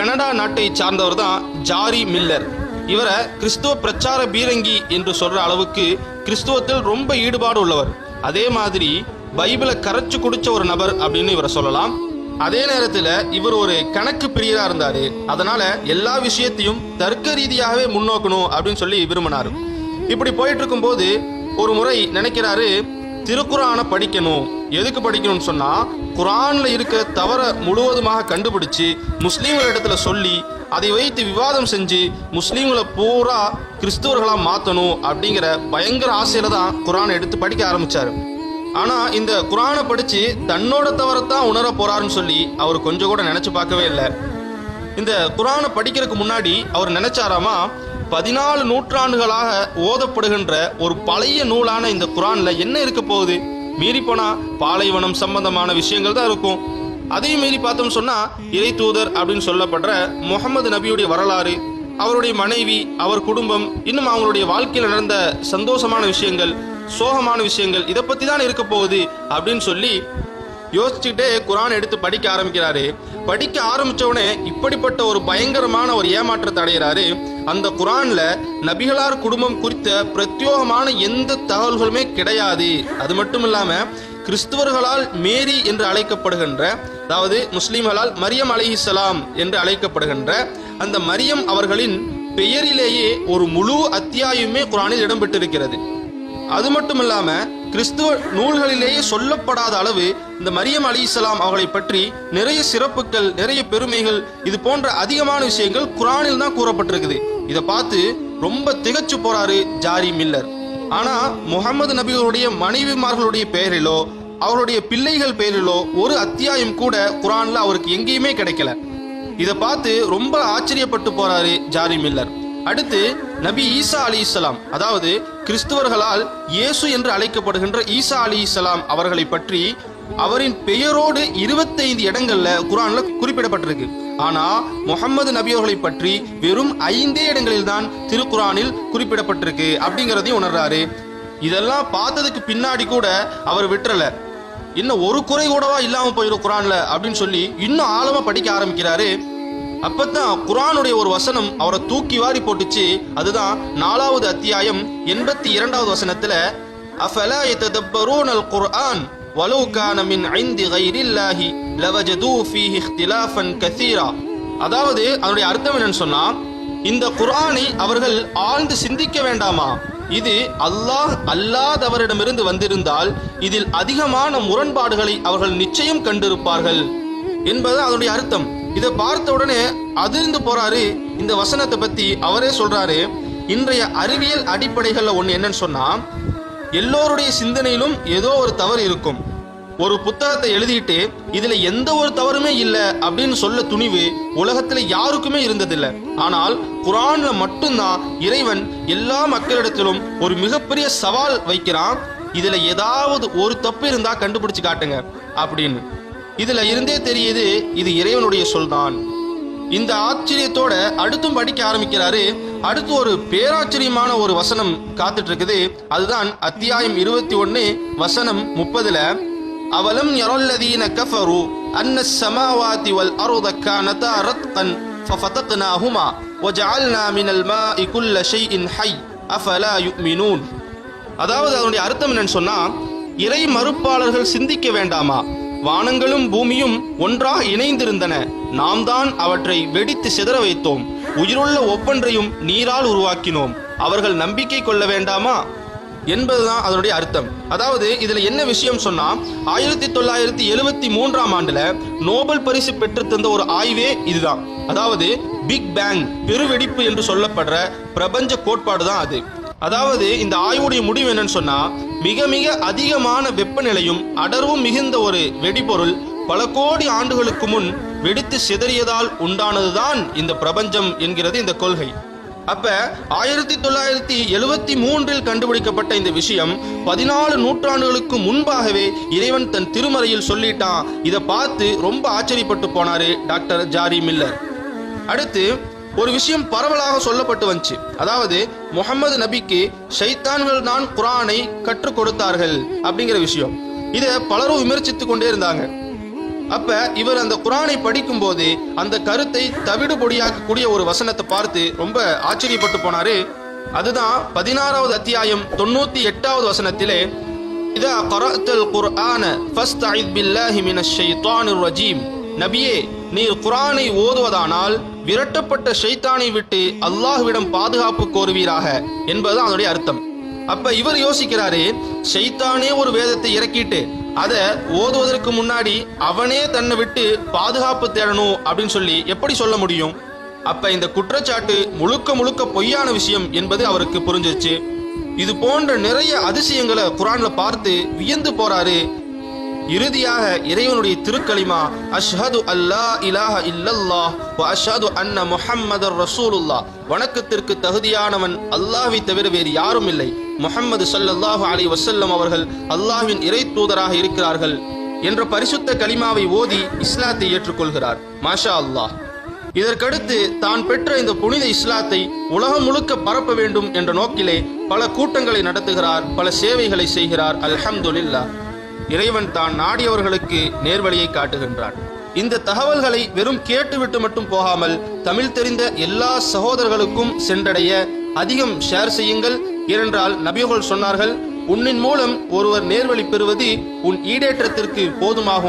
Canada நாட்டை சார்ந்தவர் தான் ஜாரி மில்லர். இவரை கிறிஸ்துவ பிரச்சார பீரங்கி என்று சொல்ற அளவுக்கு கிறிஸ்துவத்தில் ரொம்ப ஈடுபாடு உள்ளவர். அதே மாதிரி பைபிளை கரைச்சு குடிச்ச ஒரு நபர் அப்படின்னு இவரை சொல்லலாம். அதே நேரத்தில் இவர் ஒரு கணக்கு பிரியரா இருந்தாரு. அதனால எல்லா விஷயத்தையும் தர்க்க ரீதியாகவே முன்னோக்கணும் அப்படின்னு சொல்லி விரும்பினார். இப்படி போயிட்டு இருக்கும்போது ஒரு முறை நினைக்கிறாரு திருக்குறானை படிக்கணும். எதுக்கு படிக்கணும்னு சொன்னா குரான்ல இருக்கிற தவற முழுவதுமாக கண்டுபிடிச்சு முஸ்லீம்கள் இடத்துல சொல்லி அதை வைத்து விவாதம் செஞ்சு முஸ்லீம்களை பூரா கிறிஸ்துவர்களா மாத்தணும் அப்படிங்கிற பயங்கர ஆசையில தான் குரானை எடுத்து படிக்க ஆரம்பிச்சாரு. ஆனா இந்த குரானை படிச்சு தன்னோட தவறத்தான் உணர போறாருன்னு சொல்லி அவர் கொஞ்சம் கூட நினைச்சு பார்க்கவே இல்லை. இந்த குரானை படிக்கிறதுக்கு முன்னாடி அவர் நினைச்சாராமா பதினாலு நூற்றாண்டுகளாக ஓதப்படுகின்ற ஒரு பழைய நூலான இந்த குரான்ல என்ன இருக்க போகுது? மீறி போனா பாலைவனம் சம்பந்தமான விஷயங்கள் தான் இருக்கும். அதையும் மீறி பார்த்தோம் சொன்னா இறை தூதர் அப்படின்னு சொல்லப்படுற முகமது நபியுடைய வரலாறு அவருடைய மனைவி அவர் குடும்பம் இன்னும் அவங்களுடைய வாழ்க்கையில் நடந்த சந்தோஷமான விஷயங்கள் சோகமான விஷயங்கள் இதை பத்தி தான் இருக்க போகுது அப்படின்னு சொல்லி யோசிச்சுக்கிட்டே குரான் எடுத்து படிக்க ஆரம்பிக்கிறாரு. படிக்க ஆரம்பிச்ச இப்படிப்பட்ட ஒரு பயங்கரமான ஒரு ஏமாற்றத்தை அடைகிறாரு. அந்த குரான்ல நபிகளார் குடும்பம் குறித்த பிரத்யோகமான எந்த தகவல்களுமே கிடையாது. அது மட்டும் இல்லாம கிறிஸ்துவர்களால் மேரி என்று அழைக்கப்படுகின்ற அதாவது முஸ்லீம்களால் மரியம் அலிஹிசலாம் என்று அழைக்கப்படுகின்ற அந்த மரியம் அவர்களின் பெயரிலேயே ஒரு முழு அத்தியாயமே குரானில் இடம்பெற்றிருக்கிறது. அது மட்டும் இல்லாம கிறிஸ்துவ நூல்களிலேயே சொல்லப்படாத அளவு இந்த மரியம் அலி இஸ்லாம் அவர்களை பற்றி நிறைய சிறப்புகள் நிறைய பெருமைகள் இது போன்ற அதிகமான விஷயங்கள் குரானில் தான் கூறப்பட்டிருக்குது. இதை பார்த்து ரொம்ப திகச்சு போறாரு ஜாரி மில்லர். ஆனா முகமது நபிகளுடைய மனைவிமார்களுடைய பெயரிலோ அவருடைய பிள்ளைகள் பெயரிலோ ஒரு அத்தியாயம் கூட குரான்ல அவருக்கு எங்கேயுமே கிடைக்கல. இதை பார்த்து ரொம்ப ஆச்சரியப்பட்டு போறாரு ஜாரி மில்லர். அடுத்து நபி ஈசா அலி இஸ்லாம் அதாவது கிறிஸ்துவர்களால் இயேசு என்று அழைக்கப்படுகின்ற ஈசா அலி இஸ்லாம் அவர்களை பற்றி அவரின் பெயரோடு இருபத்தைந்து இடங்கள்ல குரான்ல குறிப்பிடப்பட்டிருக்கு. ஆனா முகமது நபி அவர்களை பற்றி வெறும் ஐந்தே இடங்களில் தான் திருக்குறானில் குறிப்பிடப்பட்டிருக்கு அப்படிங்கறதையும் உணர்றாரு. இதெல்லாம் பார்த்ததுக்கு பின்னாடி கூட அவர் விட்டுறல. இன்னும் ஒரு குறை கூடவா இல்லாம போயிடும் குரான்ல அப்படின்னு சொல்லி இன்னும் ஆழமா படிக்க ஆரம்பிக்கிறாரு. அப்பதான் குரானுடைய ஒரு வசனம் அவரை தூக்கி வாரி போட்டுச்சு. அதுதான் நாலாவது அத்தியாயம் எண்பத்தி இரண்டாவது வசனத்துல அஃபலா யததப்பரூன அல் குர்ஆன்? வலவு கான மின் ஐந்தி கைரில்லாஹி லவஜது ஃபீஹி இஹ்திலாஃபன் கசீரா அதாவது அதனுடைய அர்த்தம் என்னன்னு சொன்னா இந்த குர்ஆனை அவர்கள் ஆழ்ந்து சிந்திக்க வேண்டாமா? இது அல்லாஹ் அல்லாதவரிடமிருந்து வந்திருந்தால் இதில் அதிகமான முரண்பாடுகளை அவர்கள் நிச்சயம் கண்டிருப்பார்கள் என்பது அதனுடைய அர்த்தம். இதை பார்த்த உடனே அதிர்ந்து போறாரு. இந்த வசனத்தை பத்தி அவரே சொல்றாரு. இன்றைய அறிவியல் அடிப்படைகள்ல ஒண்ணு என்னன்னு சொன்னா எல்லோருடைய சிந்தனையிலும் ஏதோ ஒரு தவறு இருக்கும். ஒரு புத்தகத்தை எழுதிட்டு இதுல எந்த ஒரு தவறுமே இல்ல அப்படின்னு சொல்ல துணிவு உலகத்துல யாருக்குமே இருந்ததில்ல. ஆனால் குரான்ல மட்டும்தான் இறைவன் எல்லா மக்களிடத்திலும் ஒரு மிகப்பெரிய சவால் வைக்கிறான். இதுல ஏதாவது ஒரு தப்பு இருந்தா கண்டுபிடிச்சு காட்டுங்க அப்படின்னு. இதுல இருந்தே தெரியுது இது இறைவனுடைய சொல்தான். இந்த ஆச்சரியத்தோட அடுத்தும் படிக்க ஆரம்பிக்கிறாரு. அடுத்து ஒரு பேராச்சரியமான ஒரு வசனம் காத்துட்டு இருக்குது அதுதான் அத்தியாயம் இருபத்தி ஒன்னு வசனம் முப்பதுல அவலம் யரல்லதீன கஃபரு அன்ன சமாவாதி வல் அருத கானதா ரத்கன் ஃபஃபதக்னாஹுமா வஜஅல்னா மினல் மாஇ குல்ல ஷைஇன் ஹை அஃபலா யுமினூன். அதாவது அதனுடைய அர்த்தம் என்னன்னு சொன்னா இறை மறுப்பாளர்கள் சிந்திக்க வேண்டாமா? வானங்களும் பூமியும் ஒன்றாக இணைந்திருந்தன. நாம் தான் அவற்றை வெடித்து சிதற வைத்தோம். உயிருள்ள ஒவ்வொன்றையும் நீரால் உருவாக்கினோம். அவர்கள் நம்பிக்கை கொள்ள வேண்டாமா? என்பதுதான் அதனுடைய அர்த்தம். அதாவது இதுல என்ன விஷயம் சொன்னா ஆயிரத்தி தொள்ளாயிரத்தி எழுவத்தி மூன்றாம் ஆண்டுல நோபல் பரிசு பெற்று தந்த ஒரு ஆய்வே இதுதான். அதாவது பிக் பேங் பெருவெடிப்பு என்று சொல்லப்படுற பிரபஞ்ச கோட்பாடு தான் அது. அதாவது இந்த ஆய்வுடைய முடிவு என்னன்னு சொன்னா மிக மிக அதிகமான வெப்பநிலையும் அடர்வும் மிகுந்த ஒரு வெடிபொருள் பல கோடி ஆண்டுகளுக்கு முன் வெடித்து சிதறியதால் உண்டானதுதான் இந்த பிரபஞ்சம் என்கிறது இந்த கொள்கை. அப்ப ஆயிரத்தி தொள்ளாயிரத்தி எழுபத்தி மூன்றில் கண்டுபிடிக்கப்பட்ட இந்த விஷயம் பதினாலு நூற்றாண்டுகளுக்கு முன்பாகவே இறைவன் தன் திருமறையில் சொல்லிட்டான். இதை பார்த்து ரொம்ப ஆச்சரியப்பட்டு போனாரு டாக்டர் ஜாரி மில்லர். அடுத்து ஒரு விஷயம் பரவலாக சொல்லப்பட்டு வந்துச்சு. அதாவது முகமது நபிக்கு ஷைத்தான்கள் தான் குரானை கற்றுக் கொடுத்தார்கள் அப்படிங்கிற விஷயம். இதை பலரும் விமர்சித்து கொண்டே இருந்தாங்க. அப்ப இவர் அந்த குரானை படிக்கும் போது அந்த கருத்தை தவிடு பொடியாக்கக்கூடிய ஒரு வசனத்தை பார்த்து ரொம்ப ஆச்சரியப்பட்டு போனாரு. அதுதான் பதினாறாவது அத்தியாயம் தொண்ணூத்தி எட்டாவது வசனத்திலே இதா கரஅத்தல் குர்ஆன ஃபஸ்தஇத் பில்லாஹி மினஷ் ஷைத்தானிர் ரஜீம். நபியே நீர் குரானை ஓதுவதானால் விரட்டப்பட்ட ஷைத்தானை விட்டு அல்லாஹ்விடம் பாதுகாப்பு கோருவீராக என்பது அதனுடைய அர்த்தம். அப்ப இவர் யோசிக்கிறாரு ஷைத்தானே ஒரு வேதத்தை இறக்கிட்டு அதை ஓதுவதற்கு முன்னாடி அவனே தன்னை விட்டு பாதுகாப்பு தேடணும் அப்படின்னு சொல்லி எப்படி சொல்ல முடியும்? அப்ப இந்த குற்றச்சாட்டு முழுக்க முழுக்க பொய்யான விஷயம் என்பது அவருக்கு புரிஞ்சிருச்சு. இது போன்ற நிறைய அதிசயங்களை குரான்ல பார்த்து வியந்து போறாரு இறுதியாக இறைவனுடைய திருக்கலிமா அஷ்ஹது அல்லா இலாஹ இல்லல்லாஹ் வ அஷ்ஹது அன்ன முஹம்மது ரசூலுல்லாஹ். வணக்கத்திற்கு தகுதியானவன் அல்லாஹ்வை தவிர வேறு யாரும் இல்லை. முஹம்மது சல்லல்லாஹு அலி வசல்லம் அவர்கள் அல்லாஹ்வின் இறை தூதராக இருக்கிறார்கள் என்ற பரிசுத்த கலிமாவை ஓதி இஸ்லாத்தை ஏற்றுக்கொள்கிறார். மாஷா அல்லாஹ். இதற்கடுத்து தான் பெற்ற இந்த புனித இஸ்லாத்தை உலகம் முழுக்க பரப்ப வேண்டும் என்ற நோக்கிலே பல கூட்டங்களை நடத்துகிறார் பல சேவைகளை செய்கிறார். அல்ஹம்துலில்லா இறைவன் தான் நாடியவர்களுக்கு நேர்வழியை காட்டுகின்றான். இந்த தகவல்களை வெறும் கேட்டுவிட்டு மட்டும் போகாமல் தமிழ் தெரிந்த எல்லா சகோதரர்களுக்கும் சென்றடைய அதிகம் ஷேர் செய்யுங்கள். ஏனென்றால் நபிகள் சொன்னார்கள் உன்னின் மூலம் ஒருவர் நேர்வழி பெறுவது உன் ஈடேற்றத்திற்கு போதுமாகும்.